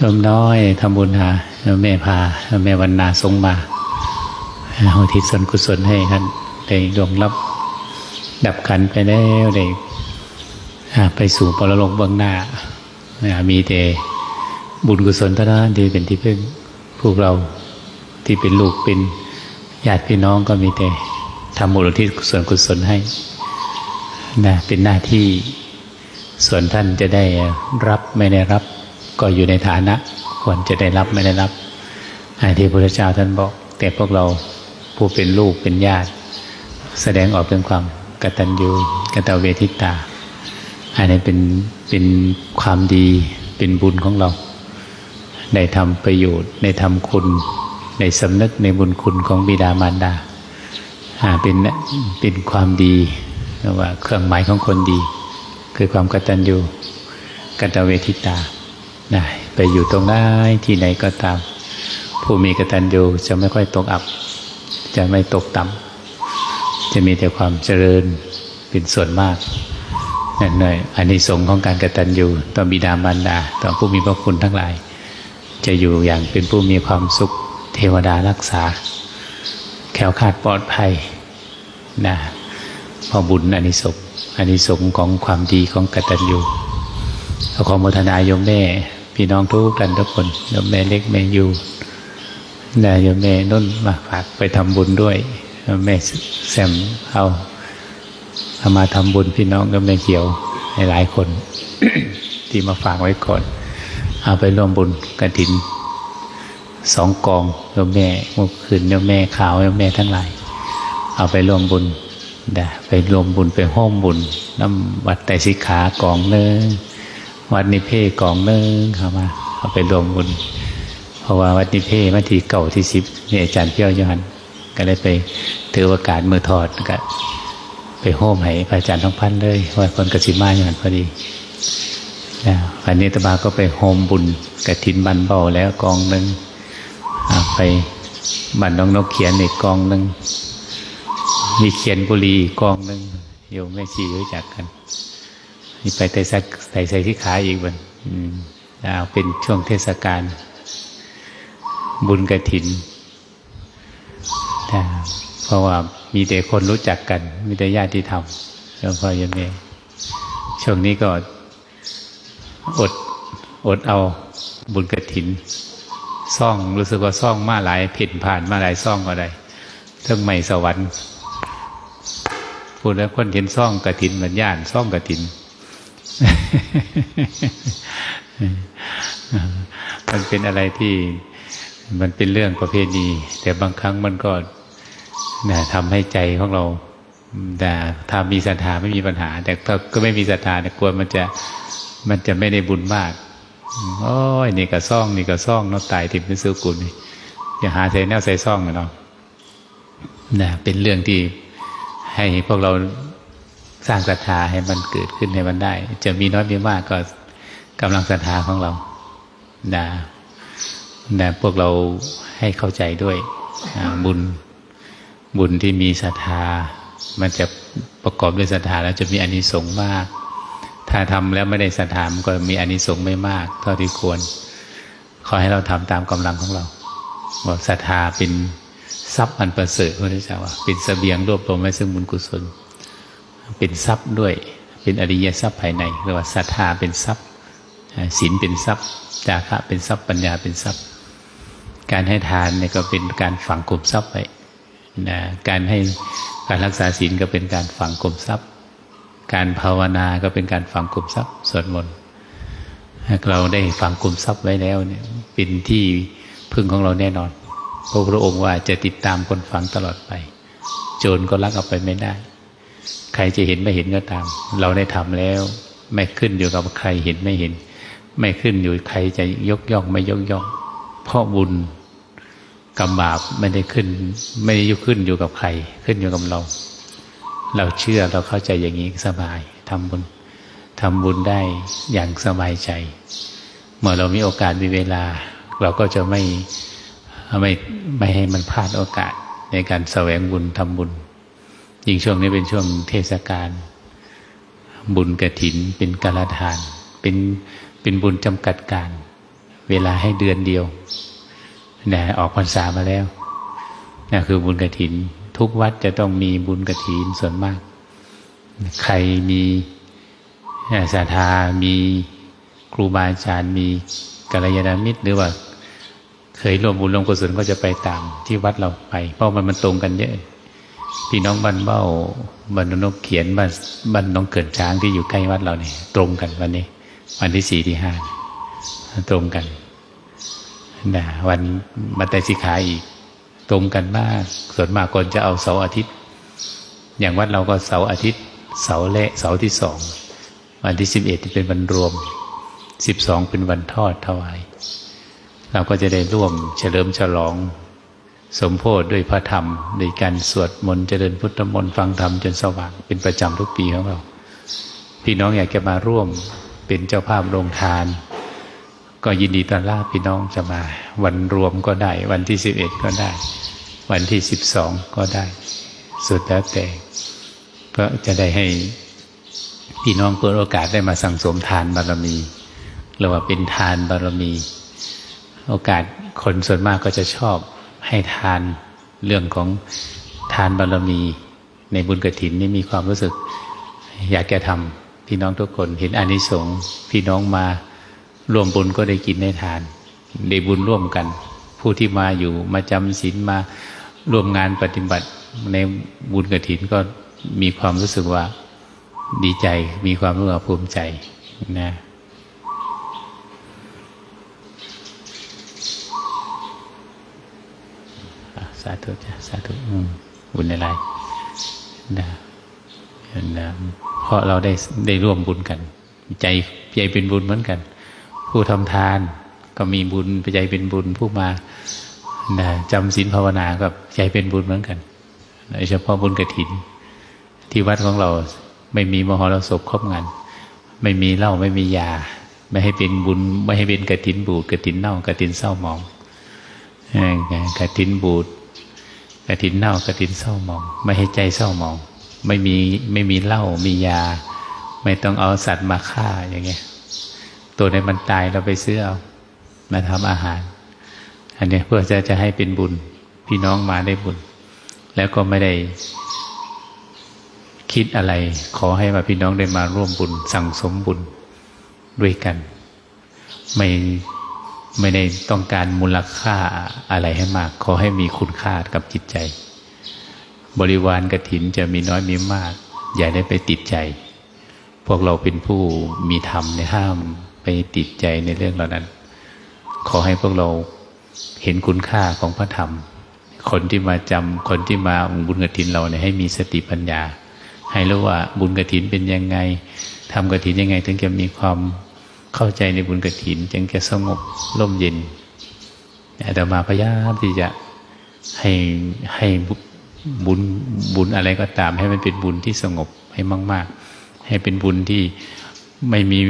โยมน้อยทำบุญหาแม่พาแม่วันนาทรงมาเอาทิศส่วนกุศลให้ท่านได้รวงรับ ดับขันไปแล้วได้ไปสู่ปรโลกเบื้องหน้า มีแต่บุญกุศลเท่านั้นที่เป็นที่พึ่งพวกเราที่เป็นลูกเป็นญาติพี่น้องก็มีแต่ทำบุญทิศส่วนกุศลให้นะเป็นหน้าที่ส่วนท่านจะได้รับไม่ได้รับ ก็อยู่ในฐานะควรจะได้รับไม่ได้รับอันที่พระเจ้าท่านบอก แต่พวกเราผู้เป็นลูกเป็นญาติ แสดงออกถึงความกตัญญูกตเวทิตา อันนี้เป็นเป็นความดีเป็นบุญของเรา ได้ทำประโยชน์ได้ทำคุณในสำนึกในบุญคุณของบิดามารดาอ่าเป็นเป็นความดีว่าเครื่องหมายของคนดี คือความกตัญญูกตเวทิตา นะไปอยู่ตรงไหนที่ไหนก็ตาม ผู้มีกตัญญูจะไม่ค่อยตกอับ จะไม่ตกต่ำจะมีแต่ความเจริญเป็นส่วนมากนั่นเลยอันนี้สงส์ของการกตัญญูต่อบิดามารดาต่อผู้มีพระคุณทั้งหลาย จะอยู่อย่างเป็นผู้มีความสุขเทวดารักษา แขวขาดปลอดภัยนะพอบุญอานิสงส์อานิสงส์ของความดีของกตัญญูเอาขอมทนาโยมแม่ พี่น้องทุกท่านทุกคนโยมแม่เล็กแม่ยูนะโยมแม่นุ่นมาฝากไปทำบุญด้วยแม่แซมเอาเอามาทำบุญพี่น้องโยมแม่เขียวให้หลายคนที่มาฝากไว้ก่อน เอาไปร่วมบุญกระถินสองกองโยมแม่เมื่อคืนโยมแม่ขาวโยมแม่ทั้งหลาย เอาไปร่วมบุญนะไปรวมบุญไปห้อมบุญน้ำวัดไตรสิขากองเนึง วัดนิเพศกองเนึงเข้ามาเอาไปรวมบุญ เพราะว่าวัดนิเพศวันที่เก่าที่สิบนี่อาจารย์เพี้ยวยหันก็เลยไปถือโอกาสมือถอดก็ไปโฮมให้พระอาจารย์ท้องพันเลยว่าคนกสิมาอย่างนั้นพอดีนะวันนี้ตมาก็ไปโฮมบุญกระถินบันเบาแล้วกองหนึ่งไปบันน้องนกเขียนอีกกองหนึ่งมีเขียนบุรีกกองหนึ่งโยมแม่ชีรู้จักกัน นี่ไปแต่ใส่ใส่ที่ขาอีกวันอืมเอาเป็นช่วงเทศกาลบุญกระถินนะเพราะว่ามีแต่คนรู้จักกัน มีแต่ญาติธรรมแล้วพอยมแม่ช่วงนี้ก็อดอดเอาบุญกระถินซ่องรู้สึกว่าซ่องมาหลายผิดผ่านมาหลายซ่องก็ได้เทิงใหม่สวรรค์พูดแล้วคนเห็นซ่องกระถินเหมือนย่านซ่องกระถิน มันเป็นอะไรที่มันเป็นเรื่องประเพณี แต่บางครั้งมันก็นะทำให้ใจของเราแต่ถ้ามีศรัทธาไม่มีปัญหา แต่ถ้าก็ไม่มีศรัทธาเนี่ยกลัวมันจะมันจะไม่ได้บุญมากโอ้ยนี่ก็ซ่อง นี่ก็ซ่องเนาะตายทิพย์นิสุกุลนี่อย่าหาใส่แนวใส่ซ่องเนาะนะเป็นเรื่องที่ให้พวกเรา สร้างศรัทธาให้มันเกิดขึ้นให้มันได้ จะมีน้อยมีมากก็กำลังศรัทธาของเรานะนะพวกเราให้เข้าใจด้วยบุญบุญที่มีศรัทธา มันจะประกอบด้วยศรัทธาแล้วจะมีอานิสงส์มาก ถ้าทำแล้วไม่ได้ศรัทธามันก็มีอานิสงส์ไม่มาก เท่าที่ควร ขอให้เราทำตามกำลังของเราบอกศรัทธาเป็นทรัพย์อันประเสริฐพระพุทธเจ้าว่าเป็นเสบียงรวบรวมไว้ซึ่งบุญกุศล เป็นทรัพย์ด้วย เป็นอริยทรัพย์ภายในเรียกว่าศรัทธาเป็นทรัพย์ศีลเป็นทรัพย์ จาคะเป็นทรัพย์ปัญญาเป็นทรัพย์ การให้ทานเนี่ยก็เป็นการฝังกลุ่มทรัพย์ไว้นะการให้การรักษาศีลก็เป็นการฝังกลุ่มทรัพย์ การภาวนาก็เป็นการฝังกลุ่มทรัพย์สวดมนต์เราได้ฝังกลุ่มทรัพย์ไว้แล้วเนี่ยเป็นที่พึ่งของเราแน่นอนพระพุทธองค์ว่าจะติดตามคนฝังตลอดไป โจรก็ลักเอาไปไม่ได้ ใครจะเห็นไม่เห็นก็ตาม เราได้ทำแล้ว ไม่ขึ้นอยู่กับใครเห็นไม่เห็น ไม่ขึ้นอยู่ใครจะยกย่องไม่ยกย่อง เพราะบุญกรรมบาปไม่ได้ขึ้น ไม่ได้ยกขึ้นอยู่กับใคร ขึ้นอยู่กับเรา เราเชื่อเราเข้าใจอย่างนี้สบายทำบุญทำบุญได้อย่างสบายใจ เมื่อเรามีโอกาสมีเวลา เราก็จะไม่ไม่ไม่ให้มันพลาดโอกาสในการแสวงบุญทำบุญ ยิ่งช่วงนี้เป็นช่วงเทศกาลบุญกระถินเป็นกาลทาน เป็นเป็นบุญจำกัดการ เวลาให้เดือนเดียวนะออกพรรษามาแล้วนั่นคือบุญกระถิน ทุกวัดจะต้องมีบุญกระถินส่วนมาก ใครมีศรัทธามีครูบาอาจารย์มีกัลยาณมิตร หรือว่าเคยร่วมบุญร่วมกุศลก็จะไปตามที่วัดเราไป เพราะมันมันตรงกันเยอะ พี่น้องบ้านเบ้าบ้านนกเขียนบ้านบ้านน้องเกิดช้างที่อยู่ใกล้วัดเราเนี่ยตรงกันวันนี้ วันที่สี่ที่ห้าตรงกันนะวันมาแต่สิขาอีก ตรงกันมาก ส่วนมากคนจะเอาเสาร์อาทิตย์ อย่างวัดเราก็เสาร์อาทิตย์ เสาร์แรกเสาร์ที่สองวันที่สิบเอ็ดเป็นวันรวมสิบสองเป็นวันทอดถวาย เราก็จะได้ร่วมเฉลิมฉลอง สมโพธิด้วยพระธรรมในการสวดมนต์เจริญพุทธมนต์ฟังธรรมจนสว่างเป็นประจำทุกปีของเรา พี่น้องอยากจะมาร่วมเป็นเจ้าภาพโรงทาน ก็ยินดีต้อนรับพี่น้องจะมา วันรวมก็ได้ วันที่สิบเอ็ดก็ได้ วันที่สิบสองก็ได้ สุดแล้วแต่ก็จะได้ให้พี่น้องเปิดโอกาสได้มาสั่งสมทานบารมีหรือว่าเป็นทานบารมี โอกาสคนส่วนมากก็จะชอบ ให้ทานเรื่องของทานบารมี ในบุญกระถินนี่มีความรู้สึก อยากจะทำพี่น้องทุกคนเห็นอานิสงส์พี่น้องมารวมบุญก็ได้กินได้ทาน ได้บุญร่วมกัน ผู้ที่มาอยู่มาจำศีลมาร่วมงานปฏิบัติในบุญกระถินก็มีความรู้สึกว่าดีใจมีความรู้สึกภูมิใจนะสาธุจ้ะสาธุอืมบุญอะไรนะนะเพราะเราได้ได้ร่วมบุญกัน ใจใจเป็นบุญเหมือนกัน ผู้ทำทานก็มีบุญใจเป็นบุญผู้มานะจำศีลภาวนากับใจเป็นบุญเหมือนกันโดยเฉพาะบุญกระถิน ที่วัดของเราไม่มีมหรสพครอบงาน ไม่มีเหล้าไม่มียา ไม่ให้เป็นบุญ ไม่ให้เป็นกระถินบูดกระถินเน่ากระถินเศร้าหมองกระถินบูด กระถินเน่ากระถินเศร้าหมอง ไม่ให้ใจเศร้าหมอง ไม่มีไม่มีเหล้ามียา ไม่ต้องเอาสัตว์มาฆ่าอย่างเงี้ยตัวในมันตายเราไปซื้อเอามาทำอาหาร อันนี้เพื่อจะจะให้เป็นบุญ พี่น้องมาได้บุญ แล้วก็ไม่ได้คิดอะไร ขอให้มาพี่น้องได้มาร่วมบุญ สั่งสมบุญด้วยกัน ไม่ ไม่ได้ต้องการมูลค่าอะไรให้มาก ขอให้มีคุณค่ากับจิตใจ บริวารกระถินจะมีน้อยมีมาก อย่าได้ไปติดใจ พวกเราเป็นผู้มีธรรมในห้ามไปติดใจในเรื่องเหล่านั้น ขอให้พวกเราเห็นคุณค่าของพระธรรม คนที่มาจำคนที่มาบุญกระถินเราเนี่ยให้มีสติปัญญา ให้รู้ว่าบุญกระถินเป็นยังไงทำกระถินยังไง ถึงจะมีความ เข้าใจในบุญกระถิน จึงจะสงบร่มเย็นอาตมาพยายามที่จะให้ให้บุญบุญอะไรก็ตาม ให้มันเป็นบุญที่สงบให้มาก ๆ ให้เป็นบุญที่ไม่มี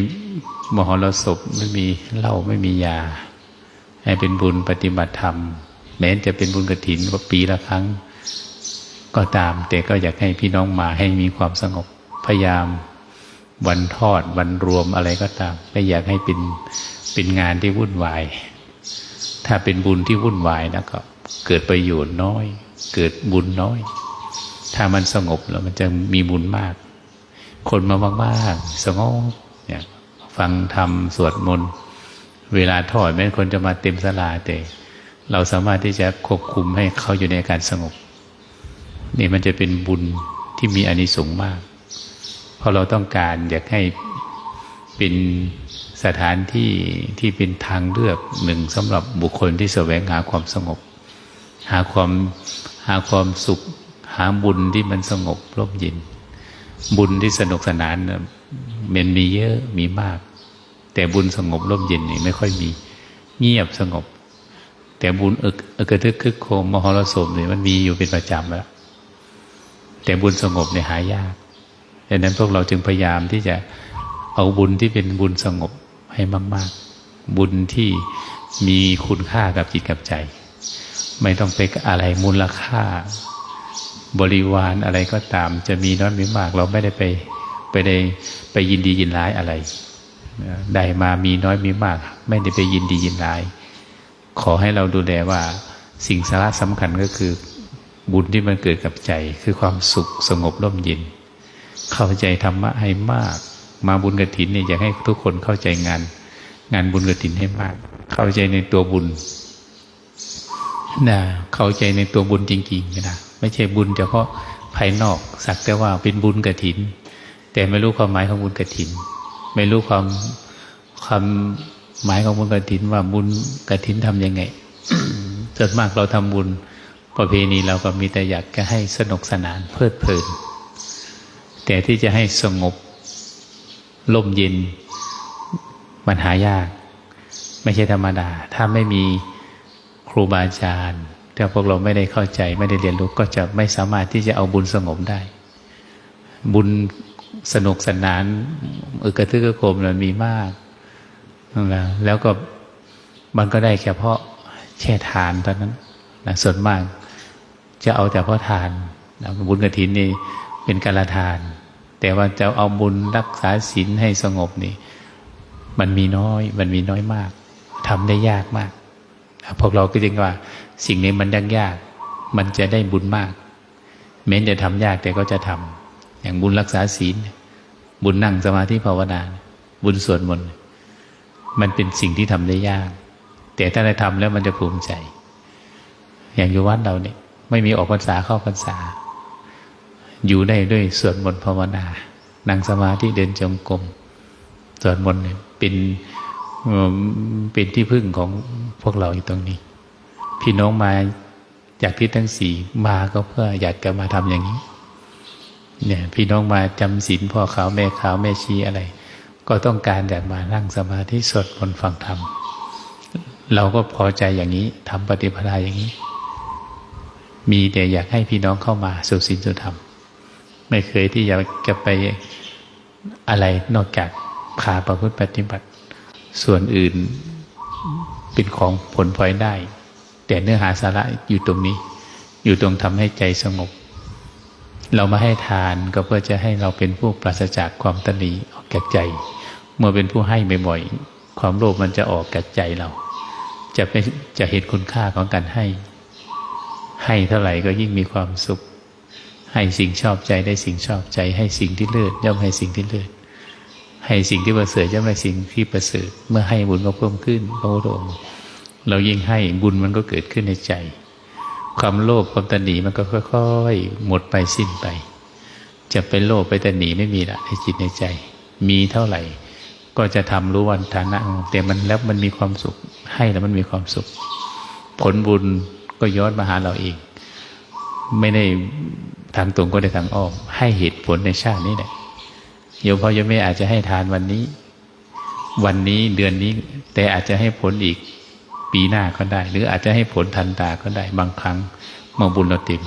มหรสพไม่มีเหล้าไม่มียา ให้เป็นบุญปฏิบัติธรรม แม้จะเป็นบุญกระถินว่าปีละครั้ง ก็ตาม แต่ก็อยากให้พี่น้องมาให้มีความสงบพยายาม วันทอดวันรวมอะไรก็ตาม ไม่อยากให้เป็นเป็นงานที่วุ่นวาย ถ้าเป็นบุญที่วุ่นวายนะก็เกิดประโยชน์น้อย เกิดบุญน้อย ถ้ามันสงบแล้วมันจะมีบุญมาก คนมามากๆสงบเนี่ยฟังธรรมสวดมนต์เวลาทอดแม้คนจะมาเต็มสลาแต่ เราสามารถที่จะควบคุมให้เขาอยู่ในการสงบ นี่มันจะเป็นบุญที่มีอานิสงส์มาก ราะเราต้องการอยากให้เป็นสถานที่ที่เป็นทางเลือกหนึ่งสำหรับบุคคลที่แสวงหาความสงบ หาความหาความสุข หาบุญที่มันสงบร่มเย็น บุญที่สนุกสนานมันมีเยอะมีมาก แต่บุญสงบร่มเย็นนี่ไม่ค่อยมีเงียบสงบ แต่บุญเอกกระทึกคึกโคมมหรสพเนี่ยมันมีอยู่เป็นประจำแล้วแต่บุญสงบเนี่ยหายาก ดังนั้นพวกเราจึงพยายามที่จะเอาบุญที่เป็นบุญสงบให้มาก ๆ บุญที่มีคุณค่ากับจิตกับใจ ไม่ต้องไปอะไรมูลค่า บริวารอะไรก็ตาม จะมีน้อยมีมาก เราไม่ได้ไปไปได้ไปยินดียินร้ายอะไรได้มามีน้อยมีมาก ไม่ได้ไปยินดียินร้าย ขอให้เราดูแลว่าสิ่งสาระสำคัญก็คือ บุญที่มันเกิดกับใจ คือความสุขสงบร่มเย็น เข้าใจธรรมะให้มาก มาบุญกระถินเนี่ยอยากให้ทุกคนเข้าใจงาน งานบุญกระถินให้มาก เข้าใจในตัวบุญนะเข้าใจในตัวบุญจริงๆนะไม่ใช่บุญเฉพาะภายนอกสักแต่ว่าเป็นบุญกระถิน แต่ไม่รู้ความหมายของบุญกระถิน ไม่รู้ความความหมายของบุญกระถินว่าบุญกระถินทำยังไงส่วนมากเราทำบุญประเพณีเราก็มีแต่อยากจะให้สนุกสนานเพลิดเพลิน แต่ที่จะให้สงบร่มเย็นมันหายาก ไม่ใช่ธรรมดา ถ้าไม่มีครูบาอาจารย์ถ้าพวกเราไม่ได้เข้าใจ ไม่ได้เรียนรู้ก็จะไม่สามารถที่จะเอาบุญสงบได้ บุญสนุกสนานออกระทึกกระโคมมันมีมากนะแล้วก็มันก็ได้แค่เพราะแค่ทานเท่านั้นนะส่วนมากจะเอาแต่เพราะทานนะบุญกระถินนี่เป็นการละทาน แต่ว่าจะเอาบุญรักษาศีลให้สงบนี่ มันมีน้อย มันมีน้อยมากทำได้ยากมาก พวกเราก็จึงว่า สิ่งนี้มันยากยาก มันจะได้บุญมาก แม้จะทำยากแต่ก็จะทำอย่างบุญรักษาศีล บุญนั่งสมาธิภาวนาบุญสวดมนต์มันเป็นสิ่งที่ทำได้ยาก แต่ถ้าได้ทำแล้วมันจะภูมิใจ อย่างอยู่วัดเราเนี่ยไม่มีออกพรรษาเข้าพรรษา อยู่ได้ด้วยสวดมนต์ภาวนา นั่งสมาธิเดินจงกรมสวดมนต์เนี่ยเป็นเป็นที่พึ่งของพวกเราอยู่ตรงนี้ พี่น้องมาจากที่ทั้งสี่มาก็เพื่ออยากจะมาทำอย่างนี้ เนี่ย พี่น้องมาจำศีลพ่อขาวแม่ขาวแม่ชีอะไร ก็ต้องการอยากมานั่งสมาธิสวดมนต์ฟังธรรมเราก็พอใจอย่างนี้ทำปฏิปทาอย่างนี้ มีแต่อยากให้พี่น้องเข้ามาสู่ศีลสู่ธรรม ไม่เคยที่อยากจะไปอะไรนอกจากพาประพฤติปฏิบัติ ส่วนอื่นเป็นของผลพลอยได้ แต่เนื้อหาสาระอยู่ตรงนี้ อยู่ตรงทำให้ใจสงบ เรามาให้ทานก็เพื่อจะให้เราเป็นผู้ปราศจากความตนีออกจากใจ เมื่อเป็นผู้ให้บ่อยๆความโลภมันจะออกจากใจเรา จะเป็นจะเห็นคุณค่าของการให้ ให้เท่าไหร่ก็ยิ่งมีความสุข ให้สิ่งชอบใจได้สิ่งชอบใจ ให้สิ่งที่เลิศย่อมให้สิ่งที่เลิศให้สิ่งที่ประเสริฐย่อมได้สิ่งที่ประเสริฐเมื่อให้บุญก็เพิ่มขึ้นพระพุทธองค์เรายิ่งให้บุญมันก็เกิดขึ้นในใจ ความโลภความตนีมันก็ค่อยๆหมดไปสิ้นไป จะไปโลภไปตนีไม่มีละในจิตในใจ มีเท่าไหร่ ก็จะทำรู้วันฐานะแต่มันแล้วมันมีความสุข ให้แล้วมันมีความสุข ผลบุญก็ย้อนมาหาเราเอง ไม่ได้ ทางตรงก็ได้ทางอ้อมให้เหตุผลในชาตินี้แหละโยมพ่อโยมแม่อาจจะให้ทานวันนี้ วันนี้เดือนนี้ แต่อาจจะให้ผลอีกปีหน้าก็ได้ หรืออาจจะให้ผลทันตาก็ได้ บางครั้งเมื่อบุญเราเต็ม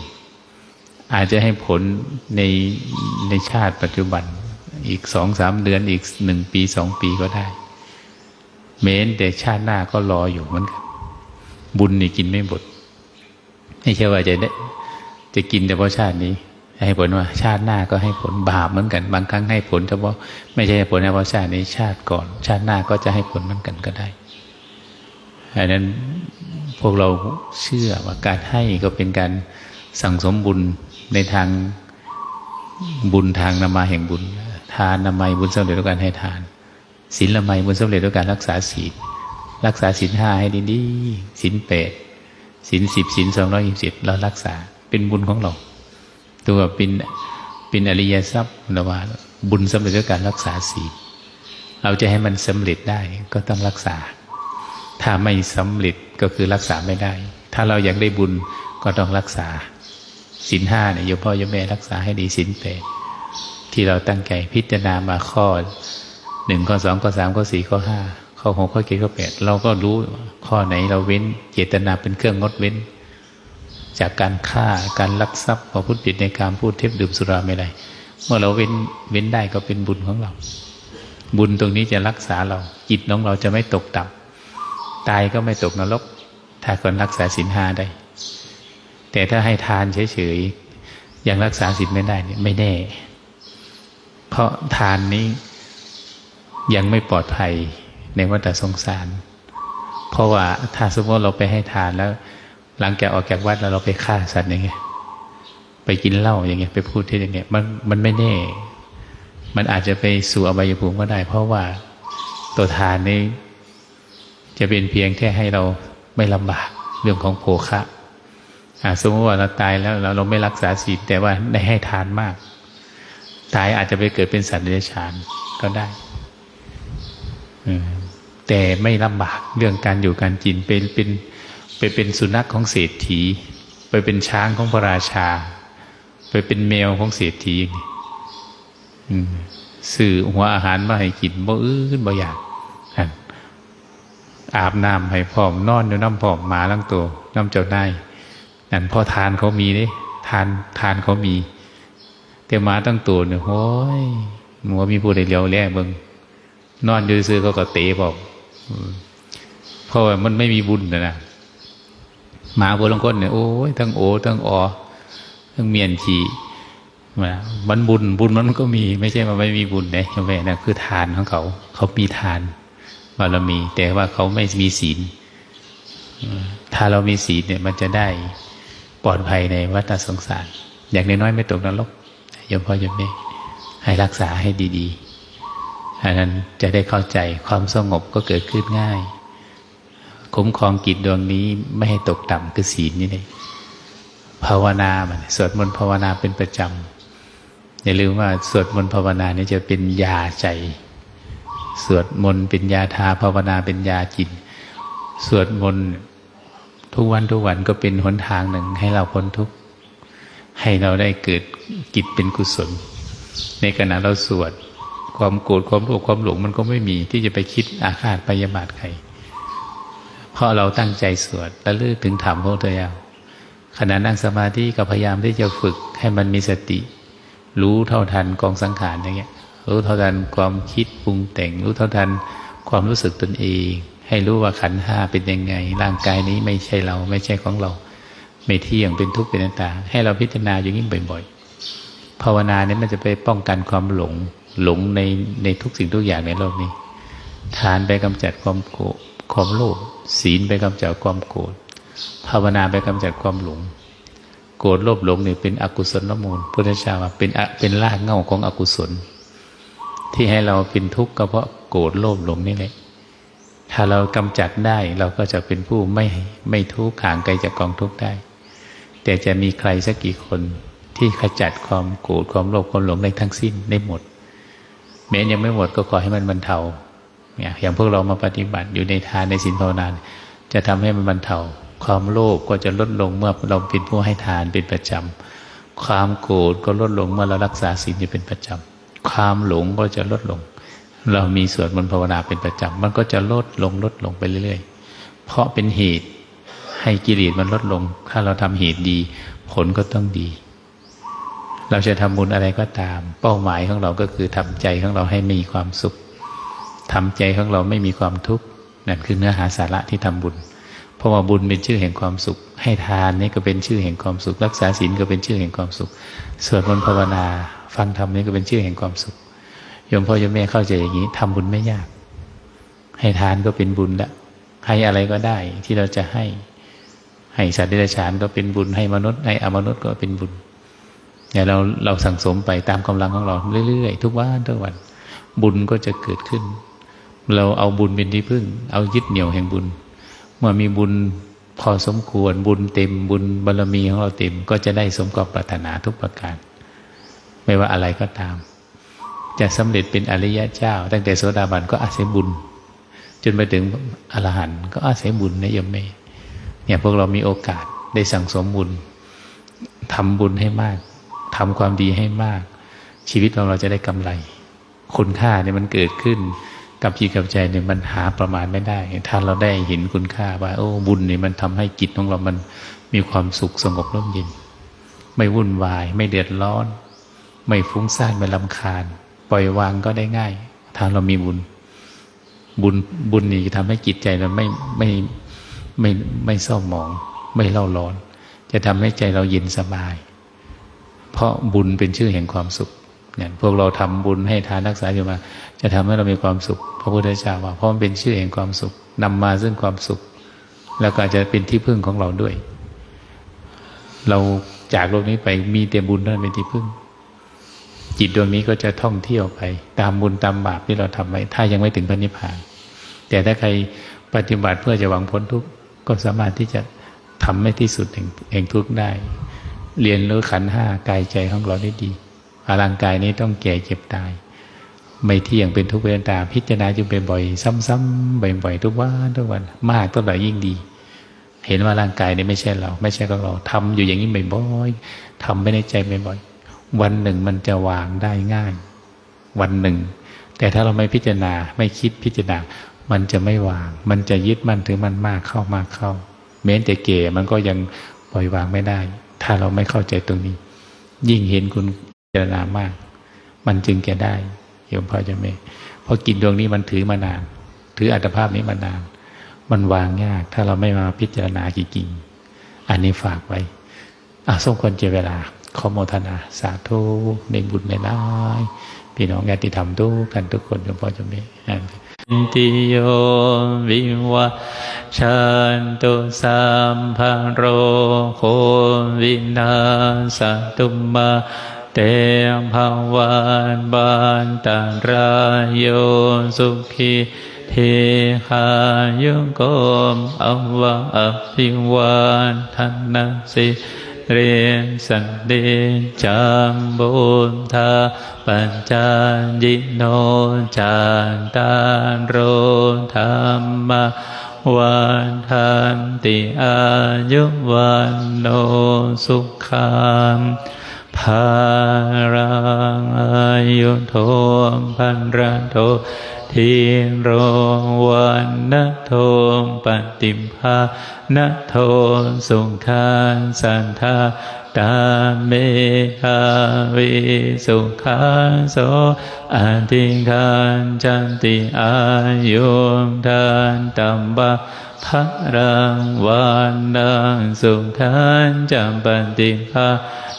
อาจจะให้ผลในในชาติปัจจุบัน อีกสองสามเดือนอีกหนึ่งปีสองปีก็ได้ เม้นแต่ชาติหน้าก็รออยู่เหมือนกันบุญนี่กินไม่หมดไม่ใช่ว่าจะได้ จะกินแต่เพาะชาตินี้ ให้ผลว่าชาติหน้าก็ให้ผลบาปเหมือนกัน บางครั้งให้ผลเฉพาะไม่ใช่ผลเฉพาะชาตินี้ชาติก่อน ชาติหน้าก็จะให้ผลเหมือนกันก็ได้ดังนั้นพวกเราเชื่อว่าการให้ก็เป็นการสั่งสมบุญในทางบุญทางนามาแห่งบุญ ทานนามัยบุญสำเร็จด้วยการให้ทานศีลละไมบุญสำเร็จด้วยการรักษาศีลรักษาศีลห้าให้ดีๆศีลแปดศีลสิบศีลสองร้อยยี่สิบเรารักษา เป็นบุญของเรา ตัวเป็นเป็นอริยทรัพย์เราว่า บุญสำเร็จด้วยการรักษาศีลเราจะให้มันสำเร็จได้ก็ต้องรักษา ถ้าไม่สำเร็จก็คือรักษาไม่ได้ ถ้าเราอยากได้บุญก็ต้องรักษาศีลห้าเนี่ยโยมพ่อโยมแม่รักษาให้ดีศีลแปดที่เราตั้งใจพิจารณามาข้อหนึ่งข้อสองข้อสามข้อสี่ข้อห้าข้อหกข้อเจ็ดข้อแปดเราก็รู้ข้อไหนเราเว้นเจตนาเป็นเครื่องงดเว้น จากการฆ่าการลักทรัพย์ประพฤติผิดในการพูดเท็จดื่มสุราไม่ได้ เมื่อเราเว้นเว้นได้ก็เป็นบุญของเรา บุญตรงนี้จะรักษาเรา จิตของเราจะไม่ตกต่ำตายก็ไม่ตกนรก ถ้าคนรักษาศีลห้าได้ แต่ถ้าให้ทานเฉยๆยังรักษาศีลไม่ได้เนี่ยไม่แน่ เพราะทานนี้ยังไม่ปลอดภัยในวัฏสงสาร เพราะว่าถ้าสมมติเราไปให้ทานแล้ว หลังจากออกจากวัดแล้วเราไปฆ่าสัตว์อย่างเงี้ย ไปกินเหล้าอย่างเงี้ย ไปพูดที่อย่างเงี้ย มันมันไม่แน่ มันอาจจะไปสู่อบายภูมิก็ได้ เพราะว่าตัวทานนี้ จะเป็นเพียงแค่ให้เราไม่ลำบากเรื่องของโภคะสมมติว่าเราตายแล้วเราเราไม่รักษาศีลแต่ว่าได้ให้ทานมาก ตายอาจจะไปเกิดเป็นสัตว์เดรัจฉานก็ได้แต่ไม่ลำบากเรื่องการอยู่การกินเป็นเป็น ไปเป็นสุนัขของเศรษฐี ไปเป็นช้างของพระราชา ไปเป็นแมวของเศรษฐีสื่อหัวอาหารมาให้กินบ่อื้นบ่อยากอาบน้ำให้พร้อมนอนอยู่น้ำพร้อมหมาลังตัวน้ำเจ้านายนั่นพ่อทานเขามีนี่ทานทานเขามีแต่หมาตั้งตัวเนี่ยโอ้ยหัวมีผู้ใดเลี้ยวแล่เบิงนอนอยู่ซื้อเขาก็เตะบอกเพราะว่ามันไม่มีบุญนะนะ หมาบัวลงก้นเนี่ยโอ้ยทั้งโอทั้งออทั้งเมียนขี่มามันบุญบุญมันก็มีไม่ใช่ว่าไม่มีบุญนะโยมแม่นะคือทานของเขา เขามีทานบารมี แต่ว่าเขาไม่มีศีลถ้าเรามีศีลเนี่ย มันจะได้ปลอดภัยในวัฏสงสาร อย่างน้อยๆไม่ตกนรกโยมพ่อโยมแม่ให้รักษาให้ดีๆอันนั้นจะได้เข้าใจความสงบก็เกิดขึ้นง่าย คุ้มครองกิจดวงนี้ไม่ให้ตกต่ำคือศีลนี่เลยภาวนามันสวดมนต์ภาวนาเป็นประจำอย่าลืมว่าสวดมนต์ภาวนานี่จะเป็นยาใจ สวดมนต์เป็นยาทาภาวนาเป็นยาจิต สวดมนต์ทุกวันทุกวันก็เป็นหนทางหนึ่งให้เราพ้นทุกข์ให้เราได้เกิดกิจเป็นกุศล ในขณะเราสวดความโกรธความโลภความหลงมันก็ไม่มีที่จะไปคิดอาฆาตพยาบาทใคร เพราะเราตั้งใจสวดและลึกถึงธรรมพระพุทธเจ้าขณะนั่งสมาธิก็พยายามที่จะฝึกให้มันมีสติ รู้เท่าทันกองสังขารอย่างเงี้ย รู้เท่าทันความคิดปรุงแต่ง รู้เท่าทันความรู้สึกตนเอง ให้รู้ว่าขันห้าเป็นยังไง ร่างกายนี้ไม่ใช่เราไม่ใช่ของเรา ไม่เที่ยงเป็นทุกข์เป็นนัตตาให้เราพิจารณาอย่างนี้บ่อย ๆ ภาวนาเนี่ยมันจะไปป้องกันความหลงหลงในในทุกสิ่งทุกอย่างในโลกนี้ ทานไปกำจัดความโกรธความโลภ ศีลไปกำจัดความโกรธภาวนาไปกำจัดความหลงโกรธโลภหลงเนี่ยเป็นอกุศลละมูลพุทธเจ้าว่าเป็นเป็นรากเง้าของอกุศล ที่ให้เราเป็นทุกข์ก็เพราะโกรธโลภหลงนี่แหละถ้าเรากำจัดได้เราก็จะเป็นผู้ไม่ไม่ทุกข์ห่างไกลจากกองทุกข์ได้ แต่จะมีใครสักกี่คนที่ขจัดความโกรธความโลภความหลงได้ทั้งสิ้นได้หมดแม้ยังไม่หมดก็ขอให้มันบรรเทา อย่างพวกเรามาปฏิบัติอยู่ในทานในศีลภาวนาจะทำให้มันบรรเทาความโลภก็จะลดลงเมื่อเราเป็นผู้ให้ทานเป็นประจำความโกรธก็ลดลงเมื่อเรารักษาศีลอยู่เป็นประจำความหลงก็จะลดลง เรามีสวดมนต์ภาวนาเป็นประจำมันก็จะลดลงลดลงไปเรื่อยๆ เพราะเป็นเหตุให้กิเลสมันลดลง ถ้าเราทำเหตุดี ผลก็ต้องดี เราจะทำบุญอะไรก็ตาม เป้าหมายของเราก็คือทำใจของเราให้มีความสุข ทำใจของเราไม่มีความทุกข์นั่นคือเนื้อหาสาระที่ทำบุญ เพราะว่าบุญเป็นชื่อแห่งความสุข ให้ทานนี่ก็เป็นชื่อแห่งความสุข รักษาศีลก็เป็นชื่อแห่งความสุขสวดมนต์ภาวนา ฟังธรรมนี่ก็เป็นชื่อแห่งความสุขโยมพ่อโยมแม่เข้าใจอย่างนี้ทำบุญไม่ยาก ให้ทานก็เป็นบุญละให้อะไรก็ได้ที่เราจะให้ ให้สัตว์เดรัจฉานก็เป็นบุญให้มนุษย์ให้อมนุษย์ก็เป็นบุญเนี่ยเราเราสั่งสมไปตามกำลังของเราเรื่อยๆ ทุกวันทุกวัน บุญก็จะเกิดขึ้น เราเอาบุญเป็นที่พึ่ง เอายึดเหนี่ยวแห่งบุญ เมื่อมีบุญพอสมควรบุญเต็มบุญบารรมีของเราเต็ม ก็จะได้สมกับปรารถนาทุกประการ ไม่ว่าอะไรก็ตาม จะสำเร็จเป็นอริยะเจ้า ตั้งแต่โสดาบันก็อาศัยบุญ จนไปถึงอรหันต์ก็อาศัยบุญนะโยมแม่เนี่ยพวกเรามีโอกาสได้สั่งสมบุญทำบุญให้มากทำความดีให้มาก ชีวิตของเราจะได้กำไร คุณค่าเนี่ยมันเกิดขึ้น กับจิตกับใจเนี่ยมันหาประมาณไม่ได้ ถ้าเราได้เห็นคุณค่าว่า โอ้บุญเนี่ยมันทำให้จิตของเรามันมีความสุขสงบร่มเย็น ไม่วุ่นวาย ไม่เดือดร้อน ไม่ฟุ้งซ่านไม่ลำคาญ ปล่อยวางก็ได้ง่าย ถ้าเรามีบุญ บุญบุญนี่จะทำให้จิตใจเราไม่ไม่ไม่ไม่เศร้าหมอง ไม่เล่าร้อน จะทำให้ใจเราเย็นสบาย เพราะบุญเป็นชื่อแห่งความสุข เนี่ยพวกเราทำบุญให้ทานรักษาอยู่มา จะทำให้เรามีความสุข พระพุทธเจ้าว่าเพราะมันเป็นชื่อแห่งความสุขนำมาซึ่งความสุข แล้วก็จะเป็นที่พึ่งของเราด้วย เราจากโลกนี้ไปมีแต่บุญนั่นเป็นที่พึ่ง จิตดวงนี้ก็จะท่องเที่ยวไป ตามบุญตามบาปที่เราทำไว้ ถ้ายังไม่ถึงพระนิพพาน แต่ถ้าใครปฏิบัติเพื่อจะหวังพ้นทุกข์ก็สามารถที่จะทำให้ที่สุดแห่งแห่งทุกข์ได้ เรียนรู้ขันห้ากายใจของเราได้ดี ร่างกายนี้ต้องแก่เจ็บตาย ไม่เที่ยงเป็นทุกข์เป็นตาพิจารณาอยู่บ่อยๆซ้ำๆบ่อยๆทุกวันทุกวัน มากเท่าไหร่ยิ่งดี เห็นว่าร่างกายนี้ไม่ใช่เรา ไม่ใช่ของเราทำอยู่อย่างนี้บ่อยๆทำไม่ในใจบ่อยๆวันหนึ่งมันจะวางได้ง่าย วันหนึ่ง แต่ถ้าเราไม่พิจารณาไม่คิดพิจารณา มันจะไม่วาง มันจะยึดมั่นถือมันมากเข้ามากเข้าแม้แต่เก๋มันก็ยังปล่อยวางไม่ได้ ถ้าเราไม่เข้าใจตรงนี้ ยิ่งเห็นคุณ จารณามาก มันจึงจะได้โยมพ่อจะไม่เพราะกินดวงนี้มันถือมานาน ถืออัตภาพนี้มานาน มันวางยาก ถ้าเราไม่มาพิจารณาจริงๆอันนี้ฝากไว้อาสมควรเจเวลา ขอโมทนา สาธุในบุญในร้ายพี่น้องญาติธรรมทุกท่านทุกคนโยมพ่อจะไม่ติโยวิวัชันตุสัมภโรโควินาสตุมา เตมภวันบานตารายโยสุขีเทหายุโกมอวะอภิวันทันสิเรียนสันเดจัมบุญทาปัญจยิโนจานตารโรธรรมวันทันติอายุวันโนสุขัง ภารังอายุโทมพันระโททีโรวันนโทมปฏิภาณโทสุขันสันทา ตาเมคาวิสุขันโสอันติขันจันติอายุทันตัมบะพระรังวันดังสุขันจัมปันติภา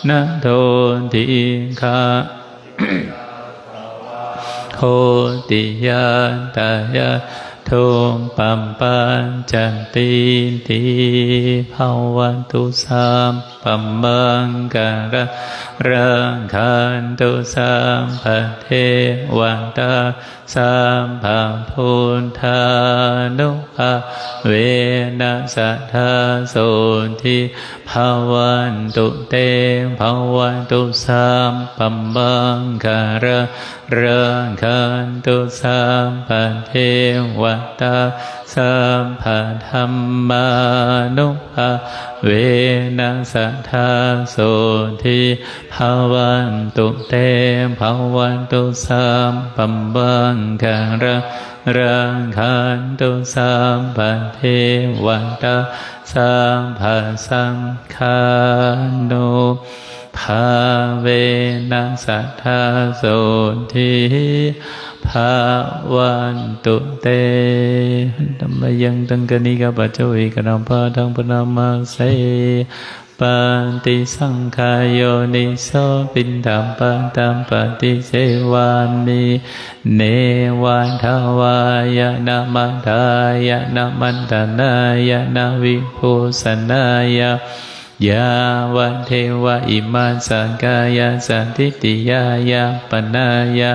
ณโทติคาโคติยาตายา ทุมปัมปัญจันติติภาวันตุสามปัมมังการะรังคันตุสามพเทวันตาสามภาพุทธานุภาเวนัสทธาโสทิภาวันตุเตภาวันตุสามปัมมังการะรังคันตุสามพะเทวตาสัมภะธรรมานุภาเวนัสทธาโสทิภาวันตุเตภาวันตุสัมปัมบังการะรังคันตุสัมปะเทวตาสัมภะสังคานุ ภาเวนัสทธาโสทิภาวันตุเตธรรมยังตังกนิกาปัจโจอิกนัมปะทังปนามาเสปันติสังขายโยนิโสปินธรรมปันตัมปฏิเสวามิเนวันทวายนามันทายนามันตนายนาวิภูสนาย ยาวันเทวะอิมาสังกายาสันติติยายาปนายา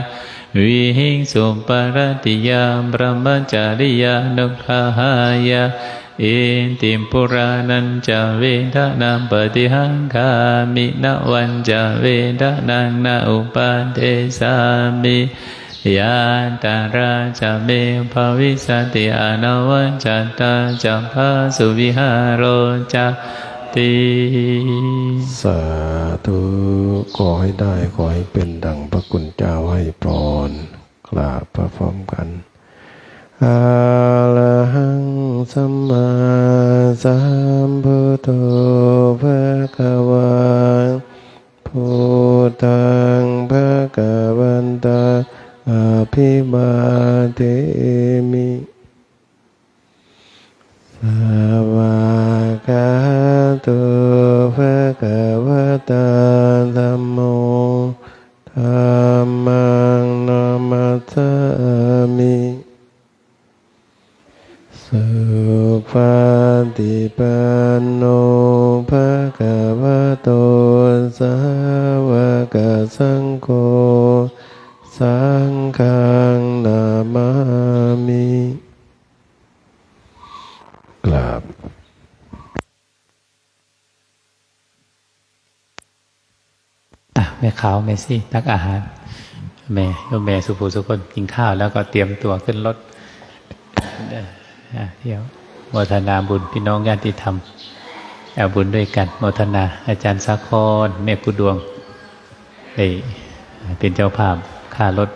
วิหิงสุปรติยาบรมจาริยานุขหายาอินติมปุรานันจะเวทนาปฏิหังคามินวันจะเวทนังนาอุปาเทสามิยาตาราจะเมภวิสติอนวันจัตตาจะพาสุวิหารโรจะ ติสาธุขอให้ได้ขอให้เป็นดังพระคุณเจ้าให้พรกราบพระพร้อมกันอาลหังสัมมาสัมพุทโธภะคะวาพุทธังภะคะวันตังอภิบาเทมิ ตาธัมโมธรรมังนามัสามิสุปฏิปันโน ขาวแม่ซี่ตักอาหารแม่โยมแม่สุภูสุคนกินข้าวแล้วก็เตรียมตัวขึ้นรถเที่ยวโมทนาบุญพี่น้องญาติธรรมเอาบุญด้วยกันโมทนา อาจารย์สาครแม่กุดวงได้เป็นเจ้าภาพค่ารถ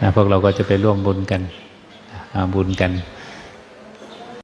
นะพวกเราก็จะไปร่วมบุญกันบุญกัน